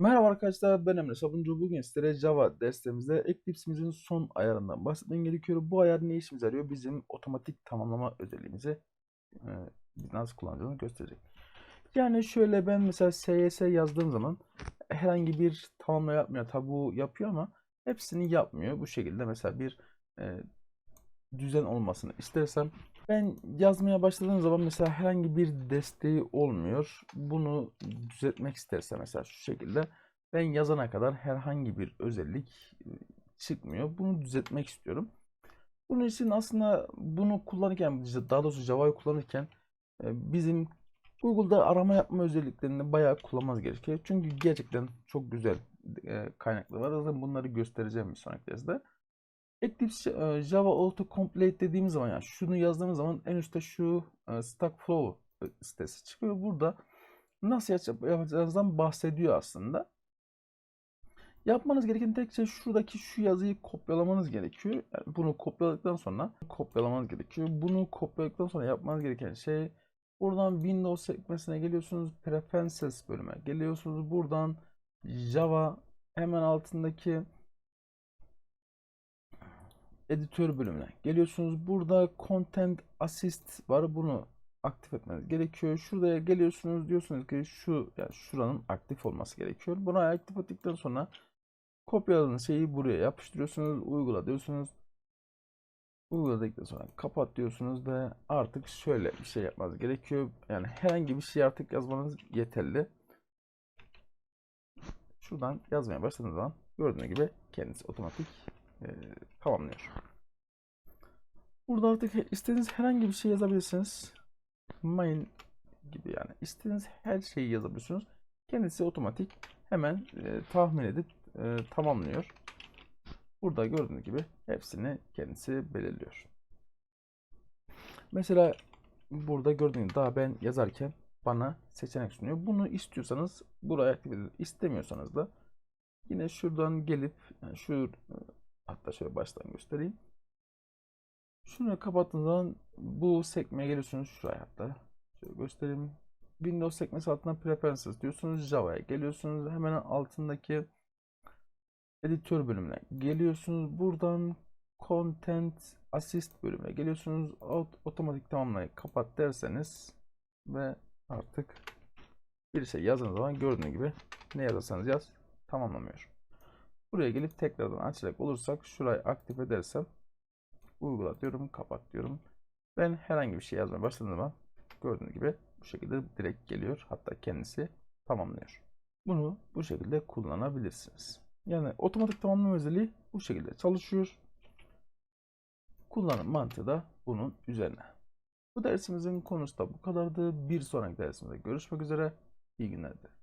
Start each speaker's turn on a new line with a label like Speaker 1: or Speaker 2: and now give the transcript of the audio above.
Speaker 1: Merhaba arkadaşlar ben Emre Sabuncu. Bugün sizlere Java dersimizde Eclipse'imizin son ayarından bahsetmem gerekiyor. Bu ayar ne işimize yarıyor? Bizim otomatik tamamlama özelliğimizi e, nasıl kullanacağını gösterecek. Yani şöyle ben mesela SYS yazdığım zaman herhangi bir tamamlama yapmıyor. Tabi bu yapıyor ama hepsini yapmıyor. Bu şekilde mesela bir e, düzen olmasını istersem ben yazmaya başladığım zaman mesela herhangi bir desteği olmuyor. Bunu düzeltmek istersem mesela şu şekilde ben yazana kadar herhangi bir özellik e, çıkmıyor. Bunu düzeltmek istiyorum. Bunun için aslında bunu kullanırken daha doğrusu Java'yı kullanırken e, bizim Google'da arama yapma özelliklerini bayağı kullanmamız gerekiyor. Çünkü gerçekten çok güzel e, kaynaklar var. Zaten bunları göstereceğim bir sonraki derste. Eclipse e, Java Auto Complete dediğimiz zaman yani şunu yazdığımız zaman en üstte şu e, Stack Flow e, sitesi çıkıyor. Burada nasıl yap- yapacağınızdan bahsediyor aslında. Yapmanız gereken tek şey şuradaki şu yazıyı kopyalamanız gerekiyor. Yani bunu kopyaladıktan sonra kopyalamanız gerekiyor. Bunu kopyaladıktan sonra yapmanız gereken şey buradan Windows sekmesine geliyorsunuz. Preferences bölüme geliyorsunuz. Buradan Java hemen altındaki editör bölümüne geliyorsunuz. Burada Content Assist var. Bunu aktif etmeniz gerekiyor. Şuraya geliyorsunuz diyorsunuz ki şu yani şuranın aktif olması gerekiyor. Bunu aktif ettikten sonra kopyaladığınız şeyi buraya yapıştırıyorsunuz. Uygula diyorsunuz. Uyguladıktan sonra kapat diyorsunuz ve artık şöyle bir şey yapmanız gerekiyor. Yani herhangi bir şey artık yazmanız yeterli. Şuradan yazmaya başladığınız zaman gördüğünüz gibi kendisi otomatik e, tamamlıyor. Burada artık istediğiniz herhangi bir şey yazabilirsiniz. Main gibi yani istediğiniz her şeyi yazabiliyorsunuz. Kendisi otomatik hemen e, tahmin edip e, tamamlıyor. Burada gördüğünüz gibi hepsini kendisi belirliyor. Mesela burada gördüğünüz daha ben yazarken bana seçenek sunuyor. Bunu istiyorsanız buraya aktif edin. İstemiyorsanız da yine şuradan gelip yani şu hatta şöyle baştan göstereyim. Şunu kapattığınız bu sekmeye geliyorsunuz şuraya hatta. Şöyle göstereyim. Windows sekmesi altına Preferences diyorsunuz. Java'ya geliyorsunuz. Hemen altındaki editör bölümüne geliyorsunuz. Buradan Content Assist bölümüne geliyorsunuz. Ot- Otomatik tamamlayı kapat derseniz ve artık bir şey yazdığınız zaman gördüğünüz gibi ne yazarsanız yaz tamamlamıyor. Buraya gelip tekrardan açacak olursak şurayı aktif edersem uygula diyorum, kapat diyorum. Ben herhangi bir şey yazmaya başladığım zaman gördüğünüz gibi bu şekilde direkt geliyor. Hatta kendisi tamamlıyor. Bunu bu şekilde kullanabilirsiniz. Yani otomatik tamamlama özelliği bu şekilde çalışıyor. Kullanım mantığı da bunun üzerine. Bu dersimizin konusu da bu kadardı. Bir sonraki dersimizde görüşmek üzere. İyi günler dilerim.